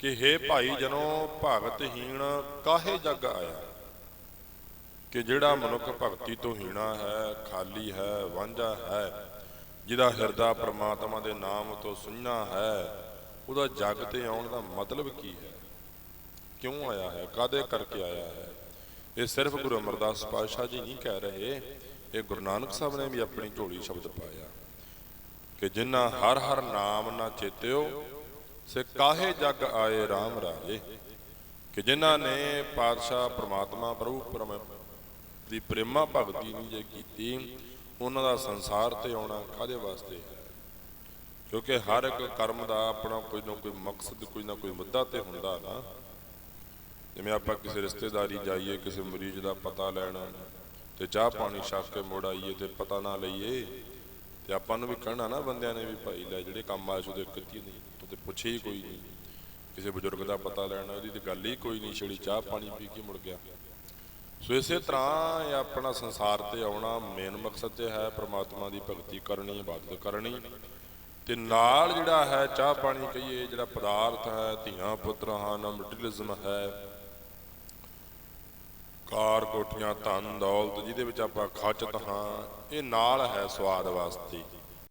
ਕਿ हे ਭਾਈ ਜਨੋ ਭਗਤਹੀਣ ਕਾਹੇ ਜਗ ਆਇਆ? ਕਿ ਜਿਹੜਾ ਮਨੁੱਖ ਭਗਤੀ ਤੋਂ ਹੀਣਾ ਹੈ, ਖਾਲੀ ਹੈ, ਵਾਂਝਾ ਹੈ, ਜਿਹਦਾ ਹਿਰਦਾ ਪ੍ਰਮਾਤਮਾ ਦੇ ਨਾਮ ਤੋਂ ਸੁੰਨਾ ਹੈ, ਉਹਦਾ ਜਗ ਤੇ ਆਉਣ ਦਾ ਮਤਲਬ ਕੀ ਹੈ? ਕਿਉਂ ਆਇਆ ਹੈ? ਕਾਦੇ ਕਰਕੇ ਆਇਆ ਹੈ? ਇਹ ਸਿਰਫ ਗੁਰੂ ਅਮਰਦਾਸ ਪਾਤਸ਼ਾਹ ਜੀ ਨਹੀਂ ਕਹਿ ਰਹੇ। ਇਹ ਗੁਰੂ ਨਾਨਕ ਸਾਹਿਬ ਨੇ ਵੀ ਆਪਣੀ ਝੋਲੀ ਸ਼ਬਦ ਪਾਇਆ ਕਿ ਜਿਨ੍ਹਾਂ ਹਰ ਹਰ ਨਾਮ ਨਾ ਚੇਤਿਓ ਸੇ ਕਾਹੇ ਜਗ ਆਏ RAM ਰਾਜੇ, ਕਿ ਜਿਨ੍ਹਾਂ ਨੇ ਪਾਤਸ਼ਾਹ ਪ੍ਰਮਾਤਮਾ ਪ੍ਰਭੂ ਪਰਮ ਦੀ ਪ੍ਰੇਮਾ ਭਗਤੀ ਨਹੀਂ ਜੇ ਕੀਤੀ, ਉਹਨਾਂ ਦਾ ਸੰਸਾਰ ਤੇ ਆਉਣਾ ਕਾਦੇ ਵਾਸਤੇ ਹੈ? ਕਿਉਂਕਿ ਹਰ ਇੱਕ ਕਰਮ ਦਾ ਆਪਣਾ ਕੋਈ ਨਾ ਕੋਈ ਮਕਸਦ, ਕੋਈ ਨਾ ਕੋਈ ਮੁੱਦਾ ਤੇ ਹੁੰਦਾ ਨਾ। ਜਿਵੇਂ ਆਪਾਂ ਕਿਸੇ ਰਿਸ਼ਤੇਦਾਰੀ ਜਾਈਏ, ਕਿਸੇ ਮਰੀਜ਼ ਦਾ ਪਤਾ ਲੈਣਾ, ਤੇ ਚਾਹ ਪਾਣੀ ਛਕ ਕੇ ਮੁੜ ਆਈਏ ਤੇ ਪਤਾ ਨਾ ਲਈਏ, ਤੇ ਆਪਾਂ ਨੂੰ ਵੀ ਕਹਿਣਾ ਨਾ ਬੰਦਿਆਂ ਨੇ ਵੀ ਭਾਈ ਲੈ, ਜਿਹੜੇ ਕੰਮ ਆਏ ਸੀ ਉਹਦੇ ਕੀਤੀ ਨਹੀਂ। ਤੂੰ ਪੁੱਛੇ ਹੀ ਕੋਈ ਨਹੀਂ। ਕਿਸੇ ਬਜ਼ੁਰਗ ਦਾ ਪਤਾ ਲੈਣਾ, ਉਹਦੀ ਤੇ ਗੱਲ ਹੀ ਕੋਈ ਨਹੀਂ, ਛੜੀ ਚਾਹ ਪਾਣੀ ਪੀ ਕੇ ਮੁੜ ਗਿਆ। ਸੋ ਇਸੇ ਤਰ੍ਹਾਂ ਇਹ ਆਪਣਾ ਸੰਸਾਰ ਤੇ ਆਉਣਾ ਮੇਨ ਮਕਸਦ ਤੇ ਹੈ, ਪ੍ਰਮਾਤਮਾ ਦੀ ਭਗਤੀ ਕਰਨੀ, ਇਬਾਦਤ ਕਰਨੀ। ਤੇ ਨਾਲ ਜਿਹੜਾ ਹੈ, ਚਾਹ ਪਾਣੀ ਕਹੀਏ, ਜਿਹੜਾ ਪਦਾਰਥ ਹੈ, ਧੀਆਂ ਪੁੱਤਰਾਂ ਹਨ ਮਟੀਰੀਅਲਿਜ਼ਮ ਹੈ। ਕਾਰ, ਕੋਠੀਆਂ, ਧਨ, ਦੌਲਤ, ਜਿਹਦੇ ਵਿੱਚ ਆਪਾਂ ਖਚਤ ਹਾਂ, ਇਹ ਨਾਲ ਹੈ ਸਵਾਦ ਵਾਸਤੇ।